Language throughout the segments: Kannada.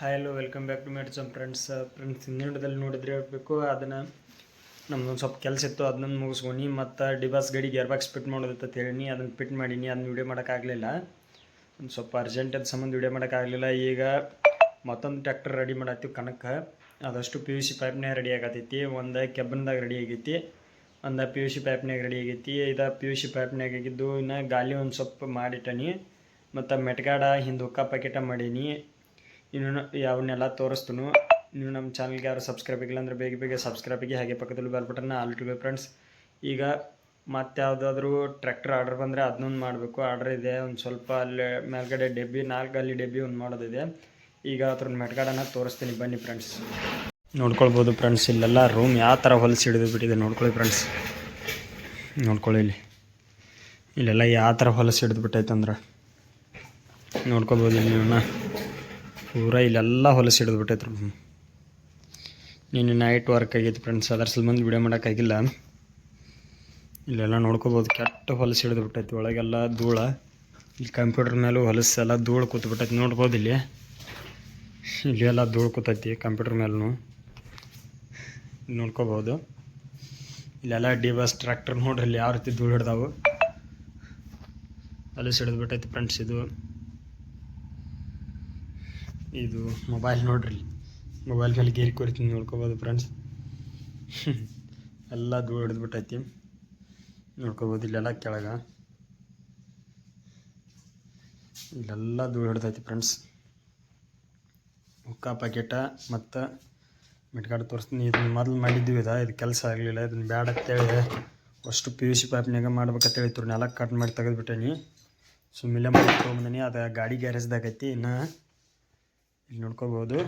Hi hello welcome back to ಮೇಡ್ಸಮ್ friends friends ಹಿಂದಿನದಲ್ಲಿ ನೋಡಿದ್ರೆ ಹೇಳಬೇಕು, ಅದನ್ನು ನಮ್ದೊಂದು ಸ್ವಲ್ಪ ಕೆಲಸ ಇತ್ತು, ಅದನ್ನ ಮುಗಿಸ್ಕೊಂಡು ಮತ್ತು ಡಿಬಾಸ್ ಗಡಿ ಗೇರ್ ಬಾಕ್ಸ್ ಮಾಡೋದಿತ್ತು ಅಂತ ಹೇಳೀನಿ, ಅದನ್ನು ಫಿಟ್ ಮಾಡೀನಿ ಅದನ್ನ ವಿಡಿಯೋ ಮಾಡೋಕ್ಕಾಗಲಿಲ್ಲ. ಒಂದು ಸ್ವಲ್ಪ ಅರ್ಜೆಂಟ್ ಅದ ಸಂಬಂಧ ವಿಡಿಯೋ ಮಾಡೋಕ್ಕಾಗಲಿಲ್ಲ, ಈಗ ಮತ್ತೊಂದು ಟ್ರ್ಯಾಕ್ಟರ್ ರೆಡಿ ಮಾಡತ್ತೀವಿ ಕಣಕ್ಕೆ. ಅದಷ್ಟು ಪಿ ಯು ಸಿ ಪೈಪ್ನೇ ರೆಡಿ ಆಗತೈತಿ, ಒಂದು ಕೆಬ್ಬನ್ದಾಗ ರೆಡಿ ಆಗೈತಿ, ಒಂದು ಪಿ ಯು ಸಿ ಪೈಪ್ನಾಗ ರೆಡಿ ಆಗೈತಿ, ಇದು ಪಿ ಯು ಸಿ ಪೈಪ್ನಾಗ ಆಗಿದ್ದು ಇನ್ನು ಗಾಲಿ ಒಂದು ಸ್ವಲ್ಪ ಮಾಡಿಟ್ಟನಿ, ಮತ್ತು ಮೆಟ್ಗಾಡ ಹಿಂದೆ ಹುಕ್ಕ ಪ್ಯಾಕೆಟ ಮಾಡೀನಿ. ಇನ್ನು ಯಾವನ್ನೆಲ್ಲ ತೋರಿಸ್ತನು ನೀವು ನಮ್ಮ ಚಾನಲ್ಗೆ ಯಾರು ಸಬ್ಸ್ಕ್ರೈಬ್ ಆಗಿಲ್ಲ ಅಂದರೆ ಬೇಗ ಬೇಗ ಸಬ್ಸ್ಕ್ರೈಬ್ ಆಗಿ ಹಾಗೆ ಪಕ್ಕದಲ್ಲಿ ಬೆಲ್ ಬಟನ್ನ ಆಲ್ಟಿವೆ ಫ್ರೆಂಡ್ಸ್ ಈಗ ಮತ್ತೆ ಯಾವುದಾದ್ರೂ ಟ್ರ್ಯಾಕ್ಟರ್ ಆರ್ಡರ್ ಬಂದರೆ ಅದನ್ನೊಂದು ಮಾಡಬೇಕು. ಆರ್ಡರ್ ಇದೆ, ಒಂದು ಸ್ವಲ್ಪ ಅಲ್ಲಿ ಮೇಲ್ಗಡೆ ಡೆಬ್ಬಿ ನಾಲ್ಕು ಅಲ್ಲಿ ಡೆಬ್ಬಿ ಒಂದು ಮಾಡೋದಿದೆ. ಈಗ ಅದ್ರ ಮೆಟ್ಗಾಡನ್ನು ತೋರಿಸ್ತೀನಿ, ಬನ್ನಿ ಫ್ರೆಂಡ್ಸ್ ನೋಡ್ಕೊಳ್ಬೋದು ಫ್ರೆಂಡ್ಸ್ ಇಲ್ಲೆಲ್ಲ ರೂಮ್ ಯಾವ ಥರ ಹೊಲಸು ಹಿಡಿದು ಬಿಟ್ಟಿದೆ ನೋಡ್ಕೊಳ್ಳಿ ಫ್ರೆಂಡ್ಸ್ ನೋಡ್ಕೊಳ್ಳಿ ಇಲ್ಲಿ. ಇಲ್ಲೆಲ್ಲ ಯಾವ ಥರ ಹೊಲಸು ಹಿಡಿದು ಬಿಟ್ಟೈತೆ ಅಂದ್ರೆ. ನೋಡ್ಕೊಬೋದು ಇಲ್ಲಿ ಪೂರ ಇಲ್ಲೆಲ್ಲ ಹೊಲಸು ಹಿಡಿದು ಬಿಟ್ಟೈತೆ ರೀ ನೀನು ನೈಟ್ ವರ್ಕ್ ಆಗೈತೆ ಫ್ರೆಂಡ್ಸ್ ಅದರ ಸಂಬಂಧ ವಿಡಿಯೋ ಮಾಡೋಕ್ಕಾಗಿಲ್ಲ. ಇಲ್ಲೆಲ್ಲ ನೋಡ್ಕೋಬೋದು. ಕೆಟ್ಟ ಹೊಲಸು ಹಿಡಿದು ಬಿಟ್ಟೈತಿ ಒಳಗೆಲ್ಲ ಧೂಳ. ಇಲ್ಲಿ ಕಂಪ್ಯೂಟರ್ ಮೇಲೂ ಹೊಲಸು ಎಲ್ಲ ಧೂಳು ಕೂತ್ಬಿಟ್ಟೈತಿ. ನೋಡ್ಬೋದು ಇಲ್ಲಿ. ಇಲ್ಲಿ ಎಲ್ಲ ಧೂಳು ಕೂತೈತಿ ಕಂಪ್ಯೂಟರ್ ಮೇಲೂ ನೋಡ್ಕೋಬೋದು. ಇಲ್ಲೆಲ್ಲ ಡಿ ಬಸ್ ಟ್ರ್ಯಾಕ್ಟರ್ ನೋಡ್ರಿ, ಇಲ್ಲಿ ಯಾವ ರೀತಿ ಧೂಳು ಹಿಡ್ದಾವು. ಹೊಲಸು ಹಿಡಿದು ಬಿಟ್ಟೈತಿ ಫ್ರೆಂಡ್ಸ್ ಇದು. ಇದು ಮೊಬೈಲ್ ನೋಡ್ರಿ. ಮೊಬೈಲ್ ಮೇಲೆ ಗೇರಿ ಕೊರಿತೀನಿ ನೋಡ್ಕೋಬೋದು ಫ್ರೆಂಡ್ಸ್ ಎಲ್ಲ ಧೂಳು ಹಿಡಿದ್ಬಿಟ್ಟೈತಿ ನೋಡ್ಕೋಬೋದು ಇಲ್ಲೆಲ್ಲ ಕೆಳಗೆ. ಇಲ್ಲೆಲ್ಲ ಧೂಳು ಹಿಡ್ದೈತಿ ಫ್ರೆಂಡ್ಸ್ ಹುಕ್ಕ ಪ್ಯಾಕೆಟ ಮತ್ತು ಮಿಟ್ಗಾಡ್ ತೋರಿಸ್ತೀನಿ. ಇದನ್ನ ಮೊದಲು ಮಾಡಿದ್ವಿ ಇದು ಇದು ಕೆಲಸ ಆಗಲಿಲ್ಲ. ಇದನ್ನ ಬ್ಯಾಡ ಅಂತೇಳಿ ಅಷ್ಟು ಪಿ ಯು ಸಿ ಪೈಪ್ನಾಗ ಮಾಡ್ಬೇಕಂತೇಳಿ ನೆಲ ಕಟ್ ಮಾಡಿ ತೆಗೆದ್ಬಿಟ್ಟೇನಿ. ಸುಮ್ಮಿಲ್ಲೇ ಮಾಡಿ ತೊಗೊಂಬಂದಿನಿ. ಅದು ಗಾಡಿ ಗ್ಯಾರೇಜ್ದಾಗ ಐತಿ ಇನ್ನು ಇಲ್ಲಿ ನೋಡ್ಕೋಬೋದು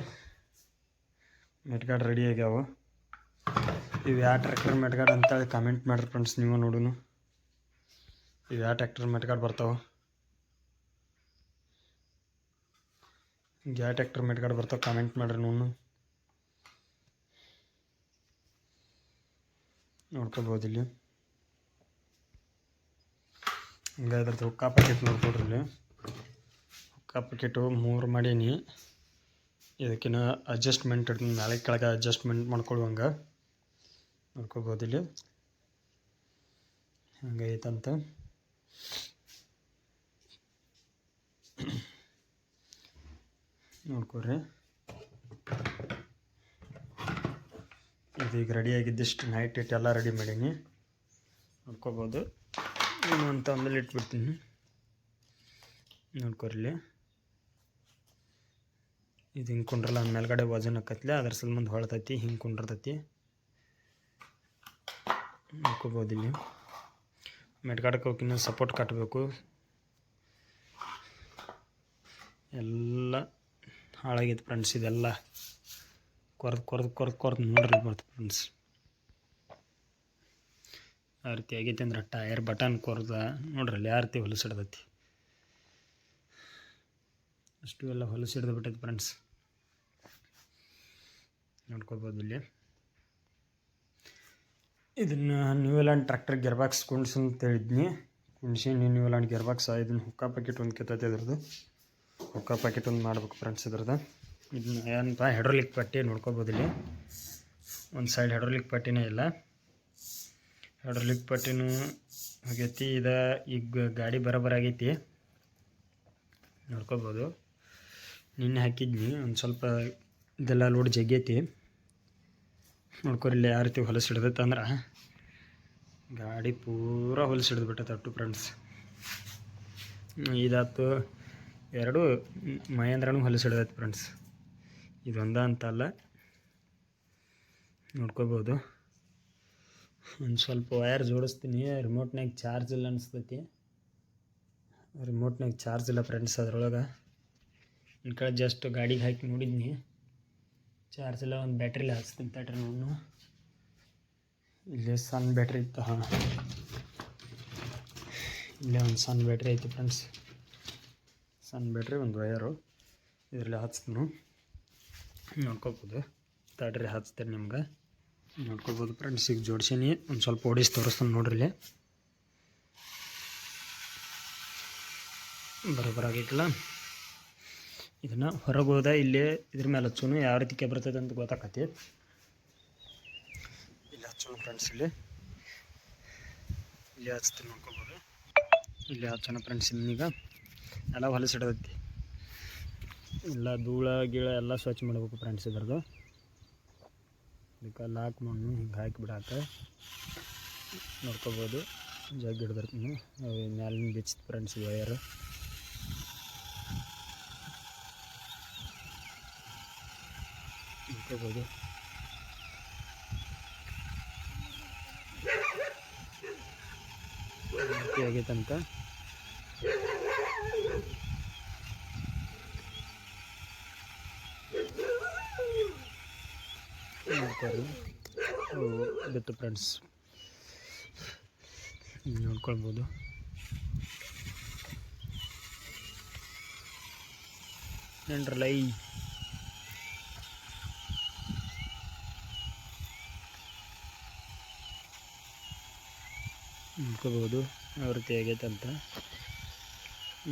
ಮೆಟ್ಗಾಡ್ ರೆಡಿ ಆಗ್ಯಾವ. ಇವು ಯಾವ ಟ್ರ್ಯಾಕ್ಟರ್ ಮೆಟ್ಗಾಡ್ ಅಂತೇಳಿ ಕಮೆಂಟ್ ಮಾಡ್ರಿ ಫ್ರೆಂಡ್ಸ್ ನೀವು ನೋಡುನು. ಇವು ಯಾವ ಟ್ರ್ಯಾಕ್ಟರ್ ಮೆಟ್ಗಾಡ್ ಬರ್ತಾವೆ. ಯಾವ ಟ್ರ್ಯಾಕ್ಟರ್ ಮೆಟ್ಗಾಡ್ ಬರ್ತಾವೆ ಕಮೆಂಟ್ ಮಾಡ್ರಿ ನೋಡು ನೋಡ್ಕೋಬೋದು ಇಲ್ಲಿ. ಹಂಗೆ ಅದ್ರದ್ದು ಹುಕ್ಕ ಪ್ಯಾಕೆಟ್ ನೋಡ್ಕೊಡ್ರಿ ಇಲ್ಲಿ. ಹುಕ್ಕ ಪ್ಯಾಕೆಟು ಮೂರು ಮಾಡೀನಿ. ಇದಕ್ಕಿನ್ನ ಅಡ್ಜಸ್ಟ್ಮೆಂಟ್ ಮೇಲೆ ಕೆಳಗೆ ಅಡ್ಜಸ್ಟ್ಮೆಂಟ್ ಮಾಡ್ಕೊಳ್ಳುವಂಗೆ. ನೋಡ್ಕೋಬೋದು ಇಲ್ಲಿ. ಹಂಗೈತಂತ. ನೋಡ್ಕೊರಿ ಇದೀಗ ರೆಡಿ ಆಗಿದ್ದಿಷ್ಟು ನೈಟ್ ಇಟ್ಟು ಎಲ್ಲ ರೆಡಿ ಮಾಡೀನಿ. ನೋಡ್ಕೋಬೋದು. ಏನು ಅಂತ ಆಮೇಲೆ ಇಟ್ಬಿಡ್ತೀನಿ ನೋಡ್ಕೊರ್ಲಿ ಇದು ಹಿಂಗೆ ಕುಂಡ್ರಲ್ಲ ಮೇಲ್ಗಡೆ ವಜನ್ ಹಾಕತ್ಲೆ, ಅದ್ರ ಸಲ ಹೊಳತೈತಿ, ಹಿಂಗೆ ಕುಂಡ್ರತೈತಿ. ನೋಡ್ಕೋಬೋದು ಇಲ್ಲಿ. ಮೆಟ್ಗಾಡಕ್ಕೆ ಸಪೋರ್ಟ್ ಕಟ್ಟಬೇಕು ಎಲ್ಲ ಹಾಳಾಗಿತ್ತು ಫ್ರೆಂಡ್ಸ್ ಇದೆಲ್ಲ. ಕೊರ್ದು ಕೊರ್ದು ಕೊರ್ದು ಕೊರ್ದು ನೋಡ್ರಿ ಬರ್ತು ಫ್ರೆಂಡ್ಸ್ ಆ ರೀತಿ ಆಗೈತೆ ಅಂದ್ರೆ ಟಯರ್ ಬಟನ್ ಕೊರ್ದ, ನೋಡ್ರಿ ಅಲ್ಲಿ ಯಾವ ರೀತಿ ಹೊಲಸಿಡ್ದತಿ. ಅಷ್ಟು ಎಲ್ಲ ಹೊಲಸಿಡ್ದು ಬಿಟ್ಟೈತಿ ಫ್ರೆಂಡ್ಸ್ ನೋಡ್ಕೋಬೋದು ಇಲ್ಲಿ. ಇದನ್ನು ನ್ಯೂಲ್ಯಾಂಡ್ ಟ್ರ್ಯಾಕ್ಟರ್ ಗೆರ್ಬಾಕ್ಸ್ ಕುಂಡ್ಸು ಅಂತ ಹೇಳಿದ್ನಿ. ಕುಣ್ಸಿ ನ್ಯೂಲ್ಯಾಂಡ್ ಗೆರ್ಬಾಕ್ಸ್ ಇದನ್ನು ಹುಕ್ಕಾ ಪ್ಯಾಕೆಟ್ ಒಂದು ಕೆತ್ತೈತೆ ಇದ್ರದ್ದು. ಹುಕ್ಕ ಪ್ಯಾಕೆಟ್ ಒಂದು ಮಾಡ್ಬೇಕು ಫ್ರೆಂಡ್ಸ್ ಇದ್ರದ್ದು. ಇದನ್ನ ಏನಪ್ಪ ಹೆಡ್ರೋಲಿಕ್ ಪಟ್ಟಿ ನೋಡ್ಕೋಬೋದು ಇಲ್ಲಿ. ಒಂದು ಸೈಡ್ ಹೆಡ್ರೋಲಿಕ್ ಪಟ್ಟಿನೇ ಇಲ್ಲ. ಹೆಡ್ರೋಲಿಕ್ ಪಟ್ಟಿನೂ ಆಗೈತಿ, ಇದು ಈಗ ಗಾಡಿ ಬರೋಬರ ಆಗೈತಿ. ನೋಡ್ಕೋಬೋದು. ನಿನ್ನೆ ಹಾಕಿದ್ನಿ, ಒಂದು ಸ್ವಲ್ಪ ಇದೆಲ್ಲ ಲೋಡ್ ಜಗ್ಗೈತಿ. ನೋಡ್ಕೊರಿ ಇಲ್ಲಿ ಯಾವ ರೀತಿ ಹೊಲಸು ಹಿಡ್ದೈತೆ ಗಾಡಿ ಪೂರ ಹೊಲಸು ಹಿಡಿದ್ಬಿಟ್ಟೈತೆ ಅಟ್ಟು ಫ್ರೆಂಡ್ಸ್. ಇದಾತು ಎರಡು ಮಹೇಂದ್ರನೂ ಹೊಲಸು ಹಿಡ್ದೈತೆ ಫ್ರೆಂಡ್ಸ್. ಇದೊಂದ ಅಂತಲ್ಲ ನೋಡ್ಕೋಬೋದು. ಒಂದು ಸ್ವಲ್ಪ ವಯರ್ ಜೋಡಿಸ್ತೀನಿ. ರಿಮೋಟ್ನಾಗ ಚಾರ್ಜ್ ಇಲ್ಲ ಅನಿಸ್ತೈತಿ. ರಿಮೋಟ್ನಾಗ ಚಾರ್ಜ್ ಇಲ್ಲ ಫ್ರೆಂಡ್ಸ್ ಅದ್ರೊಳಗೆ. ಇನ್ನು ಕಡೆ ಜಸ್ಟ್ ಗಾಡಿಗೆ ಹಾಕಿ ನೋಡಿದ್ನಿ. ಚಾರ್ಜ್ ಎಲ್ಲ ಒಂದು ಬ್ಯಾಟ್ರಿಲಿ ಹಾಕ್ಸ್ತೀನಿ ತಡ್ರಿ ನಾನು ಇಲ್ಲೇ ಸಣ್ಣ ಬ್ಯಾಟ್ರಿ ಇತ್ತು, ಹಾಂ. ಇಲ್ಲೇ ಒಂದು ಸಣ್ಣ ಬ್ಯಾಟ್ರಿ ಐತಿ ಫ್ರೆಂಡ್ಸ್. ಸಣ್ಣ ಬ್ಯಾಟ್ರಿ, ಒಂದು ವಯರು ಇದರಲ್ಲಿ ಹಚ್ತೀನಿ ನೋಡ್ಕೋಬೋದು. ತಡ್ರಿ ಹಚ್ತೀನಿ ನಿಮ್ಗೆ. ನೋಡ್ಕೋಬೋದು ಫ್ರೆಂಡ್ಸ್, ಈಗ ಜೋಡಿಸೀನಿ. ಒಂದು ಸ್ವಲ್ಪ ಓಡಿಸಿ ತೋರಿಸ್ತೀನಿ ನೋಡ್ರಿ ಆಗೈತಿಲ್ಲ ಇದನ್ನು ಹೊರಗೆ ಹೋದ ಇಲ್ಲೇ ಇದ್ರ ಮೇಲೆ ಹಚ್ಚೋನು ಯಾವ ರೀತಿ ಕೆ ಬರ್ತದೆ ಅಂತ ಗೊತ್ತಾಕತಿ ಇಲ್ಲಿ ಹಚ್ಚೋಣ ಫ್ರೆಂಡ್ಸ್ ಇಲ್ಲಿ. ಇಲ್ಲಿ ಹಚ್ತೀನಿ ನೋಡ್ಕೋಬೋದು. ಇಲ್ಲಿ ಹಚ್ಚೋಣ ಫ್ರೆಂಡ್ಸ್ ಇನ್ನೀಗ. ಎಲ್ಲ ಹೊಲಸಿಡತೈತಿ ಎಲ್ಲ ಧೂಳ, ಗೀಳ ಎಲ್ಲ ಸ್ವಚ್ಛ ಮಾಡ್ಬೇಕು ಫ್ರೆಂಡ್ಸ್ ಇದ್ರದ್ದು ಅದಕ್ಕೆ ಲಾಕ್ ಮಣ್ಣು ಹಿಂಗೆ ಹಾಕಿ ಬಿಡಾಕ ನೋಡ್ಕೋಬೋದು. ಜಗ್ ಮ್ಯಾಲಿನ ಬಿಚ್ಚಿತ್ತು ಫ್ರೆಂಡ್ಸ್ ವಯರ್ ನೋಡ್ಕೋಬೋದು ಹೇಗಿತ್ತಂತ ಬಿತ್ತು ಫ್ರೆಂಡ್ಸ್ ನೋಡ್ಕೊಳ್ಬೋದು. ನೆಂಟ್ರಲ್ಲ ಈ ನೋಡ್ಕೋಬೋದು ಯಾವ ರೀತಿ ಆಗೈತೆ ಅಂತ.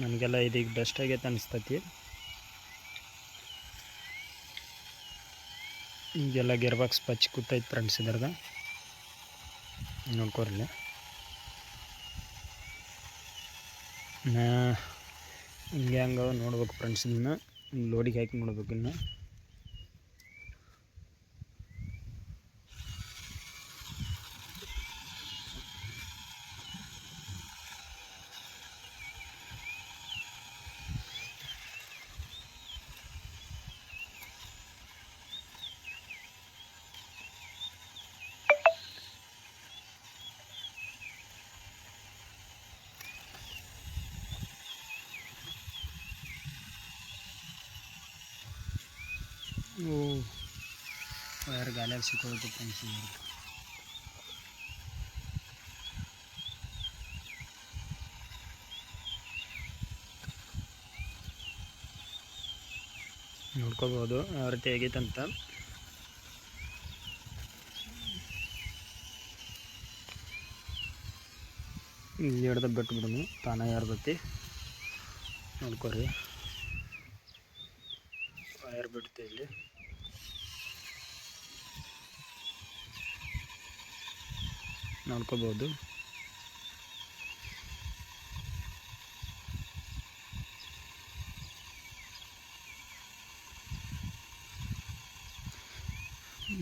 ನನಗೆಲ್ಲ ಇದೀಗ ಬೆಸ್ಟ್ ಆಗೈತೆ ಅನಿಸ್ತತಿ. ಈಗೆಲ್ಲ ಗೇರ್ ಬಾಕ್ಸ್ ಪಚ್ಚಿ ಕೂತೈತೆ ಫ್ರೆಂಡ್ಸ್ ಇದ್ರದ ನೋಡ್ಕೊರಿಲ್ಲ ನಾ ಹಿಂಗೆ ಹಂಗೆ ನೋಡ್ಬೇಕು ಫ್ರೆಂಡ್ಸ್ ಇದನ್ನ ಲೋಡಿಗೆ ಹಾಕಿ ನೋಡ್ಬೇಕು ಇನ್ನು. ಓ ವಯರ್ ಗಾಲಿಯಾಗ ಸಿಕ್ಕೋದು ಫ್ರೆಂಡ್ಸ್ ನೋಡ್ಕೋಬೋದು ಆ ರೀತಿ ಆಗೈತಂತ ಇಲ್ಲಿ ಹಿಡ್ದು ಬಿಟ್ಟು ತಾನೇ ಯಾರ್ದತಿ ನೋಡ್ಕೊರಿ. ವಯರ್ ಬಿಡುತ್ತೆ ಇಲ್ಲಿ. ನೋಡ್ಕೋಬೋದು.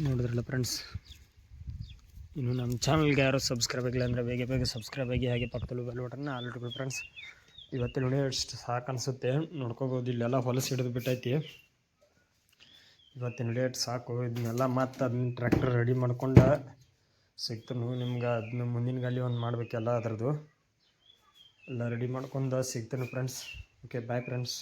ನೋಡಿದ್ರಲ್ಲ ಫ್ರೆಂಡ್ಸ್ ಇನ್ನು ನಮ್ಮ ಚಾನಲ್ಗೆ ಯಾರು ಸಬ್ಸ್ಕ್ರೈಬ್ ಆಗಿಲ್ಲ ಅಂದರೆ ಬೇಗ ಬೇಗ ಸಬ್ಸ್ಕ್ರೈಬ್ ಆಗಿ ಹಾಗೆ ಪಕ್ಕದಲ್ಲಿ ಬೆಲ್ ಬಟನ್ನ ಆಲ್ ಇಟ್ಕೊಳ್ಳಿ ಫ್ರೆಂಡ್ಸ್ ಇವತ್ತಿನ ನೋಡಿ ಎಷ್ಟು ಸಾಕು ಅನಿಸುತ್ತೆ ನೋಡ್ಕೋಬೋದು, ಇಲ್ಲೆಲ್ಲ ಹೊಲಸು ಹಿಡಿದು ಬಿಟ್ಟೈತಿ. ಇವತ್ತಿನ ಡೇಟ್ ಸಾಕು. ಇದನ್ನೆಲ್ಲ ಮತ್ತೆ ಅದನ್ನ ಟ್ರ್ಯಾಕ್ಟರ್ ರೆಡಿ ಮಾಡ್ಕೊಂಡು ಸಿಗ್ತಾನು ನಿಮ್ಗೆ. ಅದನ್ನ ಮುಂದಿನ ಗಾಲಿ ಒಂದು ಮಾಡಬೇಕೆಲ್ಲ ಅದರದ್ದು. ಎಲ್ಲ ರೆಡಿ ಮಾಡ್ಕೊಂಡು ಸಿಗ್ತಾನೆ ಫ್ರೆಂಡ್ಸ್ ಓಕೆ ಬಾಯ್ ಫ್ರೆಂಡ್ಸ್